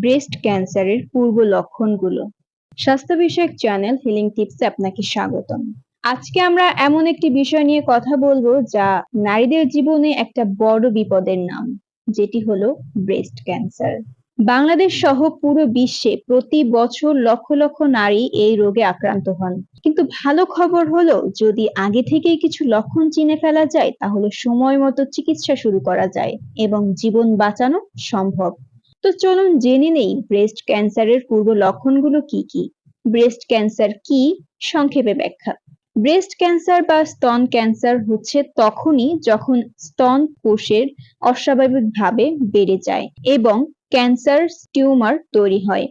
Breast ক্যান্সারের পূর্ব লক্ষণগুলো। স্বাস্থ্য বিষয়ক চ্যানেল হিলিং টিপসে আপনাকে স্বাগতম। আজকে আমরা এমন একটি বিষয় নিয়ে কথা বলব যা নারীদের জীবনে একটা বড় বিপদের নাম, যেটি হলো ব্রেস্ট ক্যান্সার বাংলাদেশ সহ পুরো বিশ্বে প্রতি বছর লক্ষ লক্ষ নারী এই রোগে আক্রান্ত হন। কিন্তু ভালো খবর হলো, যদি আগে থেকেই কিছু লক্ষণ চিনে ফেলা যায়, তাহলে সময় মতো চিকিৎসা শুরু করা যায় এবং জীবন বাঁচানো সম্ভব। তো চলুন জেনে নেই ব্রেস্ট ক্যান্সারের পূর্ব লক্ষণগুলো কি কি? ব্রেস্ট ক্যান্সার কি? সংক্ষেপে ব্যাখ্যা। ব্রেস্ট ক্যান্সার বা স্তন ক্যান্সার হচ্ছে তখনই যখন স্তন কোষের অস্বাভাবিকভাবে বেড়ে যায় এবং ক্যান্সার টিউমার তৈরি হয়।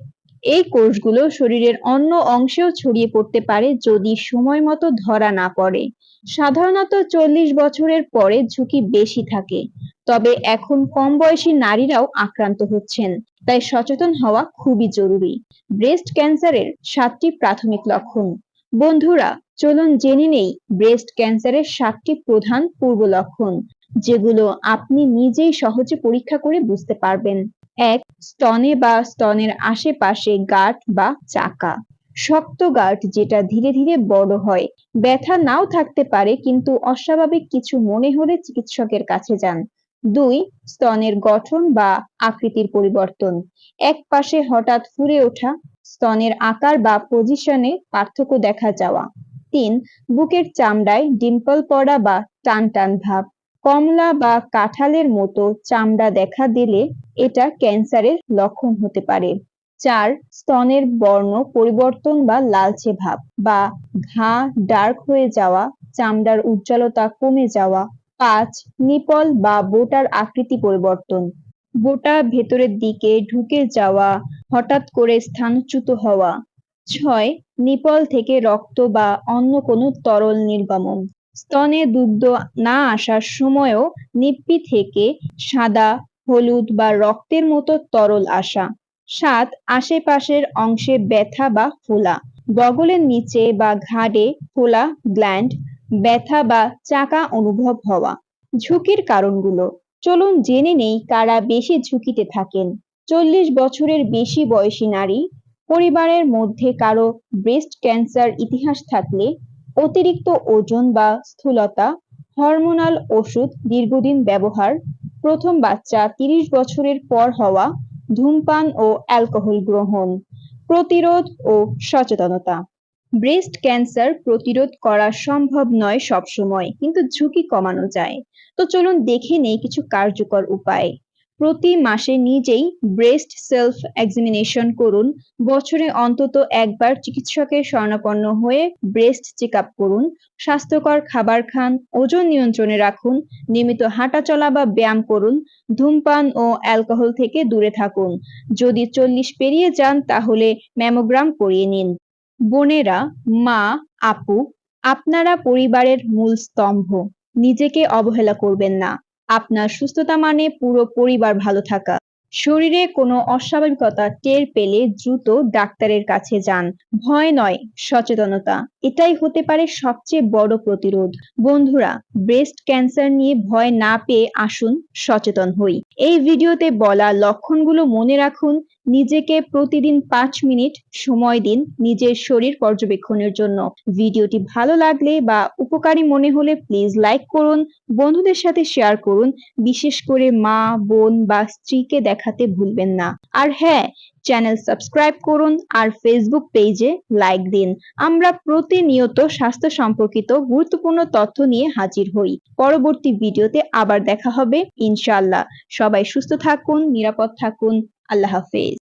এই কোষগুলো শরীরের অন্য অংশেও ছড়িয়ে পড়তে পারে যদি সময় মতো ধরা না পড়ে। সাধারণত চল্লিশ বছরের পরে ঝুঁকি বেশি থাকে। তবে এখন কম বয়সী নারীরাও আক্রান্ত হচ্ছেন, তাই সচেতন হওয়া খুবই জরুরি। ব্রেস্ট ক্যান্সারের সাতটি প্রাথমিক লক্ষণ। বন্ধুরা, চলুন জেনে নেই ব্রেস্ট ক্যান্সারের সাতটি প্রধান পূর্ব লক্ষণ, যেগুলো আপনি নিজেই সহজে পরীক্ষা করে বুঝতে পারবেন। এক স্তনে বা স্তনের আশেপাশে গাঁট বা চাকা। শক্ত গাঁট যেটা ধীরে ধীরে বড় হয়। ব্যথা নাও থাকতে পারে, কিন্তু অস্বাভাবিক কিছু মনে হলে চিকিৎসকের কাছে যান। দুই স্তনের গঠন বা আকৃতির পরিবর্তন। এক পাশে হঠাৎ ফুলে ওঠা, স্তনের আকার বা পজিশনে পার্থক্য দেখা যাওয়া। তিন, বুকের চামড়ায় ডিম্পল পড়া বা টান টান ভাব। কমলা বা কাঁঠালের মতো চামড়া দেখা দিলে এটা ক্যান্সারের লক্ষণ হতে পারে। চার, স্তনের বর্ণ পরিবর্তন বা লালচে ভাব বা ঘা, ডার্ক হয়ে যাওয়া, চামড়ার উজ্জ্বলতা কমে যাওয়া। পাঁচ, নিপল বা বোটার আকৃতি পরিবর্তন। বোটা ভেতরের দিকে ঢুকে যাওয়া, হঠাৎ করে স্থানচ্যুত হওয়া। ছয়, নিপল থেকে রক্ত বা অন্য কোনো তরল নির্গমন। স্তনে দুগ্ধ না আসার সময়ও নিপ্পি থেকে সাদা, হলুদ বা রক্তের মতো তরল আসা। সাত আশেপাশের অংশে ব্যথা বা ফোলা। বগলের নিচে বা ঘাড়ে ফোলা গ্ল্যান্ড ব্যথা বা চাকা অনুভব হওয়া। ঝুঁকির কারণগুলো। চলুন জেনে নেই কারা বেশি ঝুঁকিতে থাকেন। চল্লিশ বছরের বেশি বয়সী নারী, পরিবারের মধ্যে কারও ব্রেস্ট ক্যান্সার ইতিহাস থাকলে অতিরিক্ত ওজন বা স্থূলতা হরমোনাল ওষুধ দীর্ঘদিন ব্যবহার, প্রথম বাচ্চা তিরিশ বছরের পর হওয়া, ধূমপান ও অ্যালকোহল গ্রহণ, প্রতিরোধ ও সচেতনতা। ব্রেস্ট ক্যান্সার প্রতিরোধ করা সম্ভব নয় সবসময়, কিন্তু ঝুঁকি কমানো যায়। তো চলুন দেখে নেই কিছু কার্যকর উপায়। প্রতি মাসে নিজেই ব্রেস্ট সেলফ এক্সামিনেশন করুন। বছরে অন্তত একবার চিকিৎসকের শরণাপন্ন হয়ে ব্রেস্ট চেক আপ করুন। স্বাস্থ্যকর খাবার খান, ওজন নিয়ন্ত্রণে রাখুন, নিয়মিত হাঁটাচলা বা ব্যায়াম করুন, ধূমপান ও অ্যালকোহল থেকে দূরে থাকুন। যদি চল্লিশ পেরিয়ে যান, তাহলে ম্যামোগ্রাম করিয়ে নিন। বোনেরা, মা, আপু, আপনারা পরিবারের মূল স্তম্ভ। নিজেকে অবহেলা করবেন না। আপনার সুস্থতা মানে পুরো পরিবার ভালো থাকা। শরীরে কোনো অস্বাভাবিকতা টের পেলে দ্রুত ডাক্তারের কাছে যান। ভয় নয়, সচেতনতা। এটাই হতে পারে সবচেয়ে বড় প্রতিরোধ। বন্ধুরা ব্রেস্ট ক্যান্সার নিয়ে ভয় না পেয়ে আসুন সচেতন হই। এই ভিডিওতে বলা লক্ষণগুলো মনে রাখুন নিজেকে প্রতিদিন পাঁচ মিনিট সময় দিন নিজের শরীর পর্যবেক্ষণের জন্য। ভিডিওটি ভালো লাগলে বা উপকারী মনে হলে প্লিজ লাইক করুন, বন্ধুদের সাথে শেয়ার করুন, বিশেষ করে মা, বোন বা স্ত্রীকে দেখাতে ভুলবেন না। আর হ্যাঁ চ্যানেল সাবস্ক্রাইব করুন আর ফেসবুক পেজে লাইক দিন। আমরা প্রতিনিয়ত স্বাস্থ্য সম্পর্কিত গুরুত্বপূর্ণ তথ্য নিয়ে হাজির হই। পরবর্তী ভিডিওতে আবার দেখা হবে, ইনশাআল্লাহ। সবাই সুস্থ থাকুন, নিরাপদ থাকুন। الله حافظ.